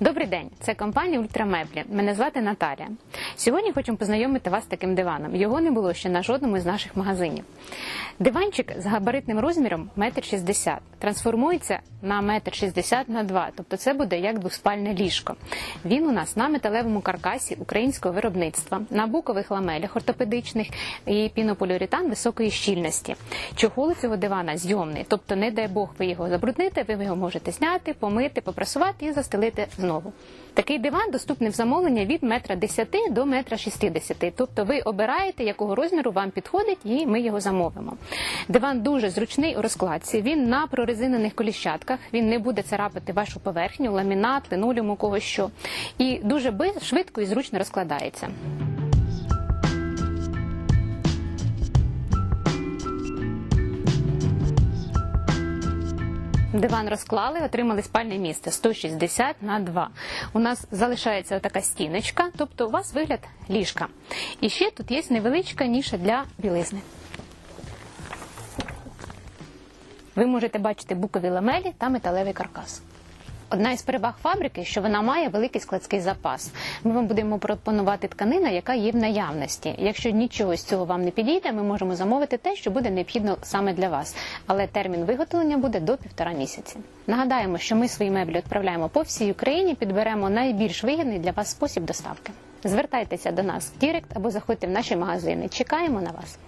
Добрий день, це компанія Ультрамеблі. Мене звати Наталія. Сьогодні хочемо познайомити вас з таким диваном. Його не було ще на жодному з наших магазинів. Диванчик з габаритним розміром 1,60 м трансформується на 1,60 м на 2 тобто це буде як двоспальне ліжко. Він у нас на металевому каркасі українського виробництва, на букових ламелях ортопедичних і пінополіуретан високої щільності. Чохол цього дивана зйомний, тобто, не дай Бог, ви його забрудните, ви його можете зняти, помити, попрасувати і застелити знову. Такий диван доступний в замовлення від 1,10 м до 1,60 м. Тобто ви обираєте, якого розміру вам підходить, і ми його замовимо. Диван дуже зручний у розкладці. Він на прорезинених коліщатках, він не буде царапати вашу поверхню, ламінат, линолюм, у кого що. І дуже швидко і зручно розкладається. Диван розклали, отримали спальне місце 160 на 2. У нас залишається така стіночка, тобто у вас вигляд ліжка. І ще тут є невеличка ніша для білизни. Ви можете бачити букові ламелі та металевий каркас. Одна із переваг фабрики, що вона має великий складський запас. Ми вам будемо пропонувати тканина, яка є в наявності. Якщо нічого з цього вам не підійде, ми можемо замовити те, що буде необхідно саме для вас. Але термін виготовлення буде до півтора місяці. Нагадаємо, що ми свої меблі відправляємо по всій Україні, підберемо найбільш вигідний для вас спосіб доставки. Звертайтеся до нас в Дірект або заходьте в наші магазини. Чекаємо на вас.